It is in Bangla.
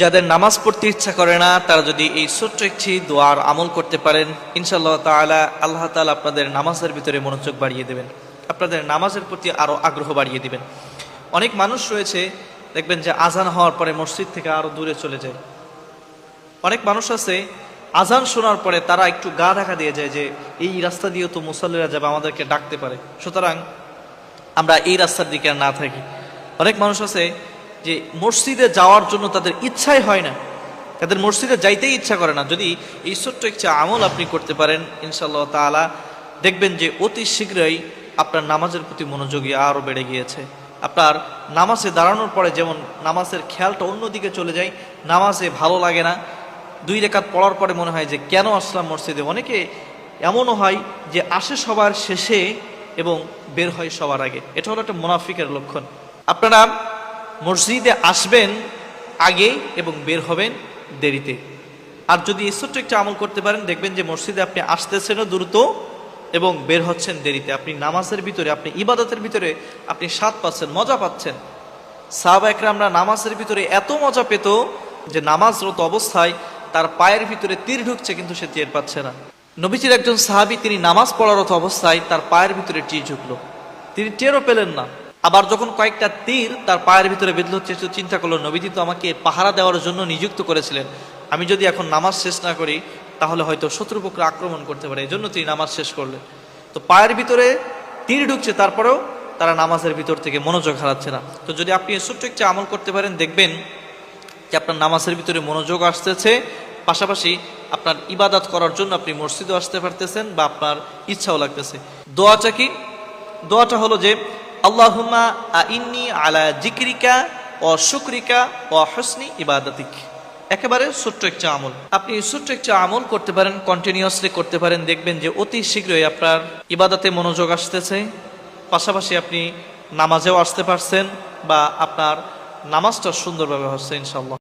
যাদের নামাজ পড়তে ইচ্ছা করে না, তারা যদি এই ছোট্ট একটি দোয়ার আমল করতে পারেন, ইনশাআল্লাহ তাআলা আল্লাহ তাআলা আপনাদের নামাজের ভিতরে মনোযোগ বাড়িয়ে দেবেন, আপনাদের নামাজের প্রতি আরও আগ্রহ বাড়িয়ে দিবেন। অনেক মানুষ রয়েছে, দেখবেন যে আজান হওয়ার পরে মসজিদ থেকে আরও দূরে চলে যায়। অনেক মানুষ আছে, আজান শোনার পরে তারা একটু গা ঢাকা দিয়ে যায় যে, এই রাস্তা দিয়েও তো মুসল্লিরা যাবে, আমাদেরকে ডাকতে পারে। সুতরাং আমরা এই রাস্তার দিকে না থাকি। অনেক মানুষ আছে যে মসজিদে যাওয়ার জন্য তাদের ইচ্ছাই হয় না। তাদের মসজিদে যাইতেই ইচ্ছা করে না। যদি এই ছোট্ট একটা আমল আপনি করতে পারেন ইনশাল্লাহ তাআলা দেখবেন যে অতি শীঘ্রই আপনার নামাজের প্রতি মনোযোগী আরও বেড়ে গিয়েছে। আপনার নামাজে দাঁড়ানোর পরে যেমন নামাজের খেয়ালটা অন্যদিকে চলে যায়, নামাজে ভালো লাগে না। দুই রেখাত পড়ার পরে মনে হয় যে কেন আসলাম মসজিদে? অনেকে এমনও হয় যে আসে সবার শেষে এবং বের হয় সবার আগে। এটা হলো একটা মুনাফিকের লক্ষণ। আপনারা মসজিদে আসবেন আগে এবং বের হবেন দেরিতে। আর যদি এই ছোট্ট একটা আমল করতে পারেন, দেখবেন যে মসজিদে আপনি আসতেছেনও দ্রুত এবং বের হচ্ছেন দেরিতে। আপনি নামাজের ভিতরে, আপনি ইবাদতের ভিতরে আপনি স্বাদ পাচ্ছেন, মজা পাচ্ছেন। সাহাবা একরামরা নামাজের ভিতরে এত মজা পেত যে নামাজরত অবস্থায় তার পায়ের ভিতরে তীর ঢুকছে কিন্তু সে টের পাচ্ছে না। নবীজির একজন সাহাবি, তিনি নামাজ পড়ারত অবস্থায় তার পায়ের ভিতরে তীর ঢুকলো। তিনি টেরও পেলেন না। আবার যখন কয়েকটা তীর তার পায়ের ভিতরে বেঁধল হচ্ছে চিন্তা করল, নবীজি তো আমাকে পাহারা দেওয়ার জন্য নিযুক্ত করেছিলেন। আমি যদি এখন নামাজ শেষ না করি, তাহলে হয়তো শত্রুপক্ষরা আক্রমণ করতে পারে। এই জন্য তিনি নামাজ শেষ করলেন। তো পায়ের ভিতরে তীর ঢুকছে, তারপরেও তারা নামাজের ভিতর থেকে মনোযোগ হারাচ্ছে না। তো যদি আপনি ছোট্ট একটা আমল করতে পারেন, দেখবেন যে আপনার নামাজের ভিতরে মনোযোগ আসতেছে। পাশাপাশি আপনার ইবাদত করার জন্য আপনি মসজিদও আসতে পারতেছেন বা আপনার ইচ্ছাও লাগতেছে। দোয়াটা কি? দোয়াটা হলো যে আল্লাহুম্মা আইনি আলা জিক্রিকা ও শুক্রিকা ও হসনি ইবাদতিক। একেবারে ছোট্ট একটা আমল। আপনি ছোট্ট একটা আমল করতে পারেন কন্টিনিউয়াসলি করতে পারেন, দেখবেন যে অতি শীঘ্রই আপনার ইবাদতে মনোযোগ আসতেছে। পাশাপাশি আপনি নামাজেও আসতে পারছেন বা আপনার নামাজটা সুন্দরভাবে হচ্ছে ইনশাল্লাহ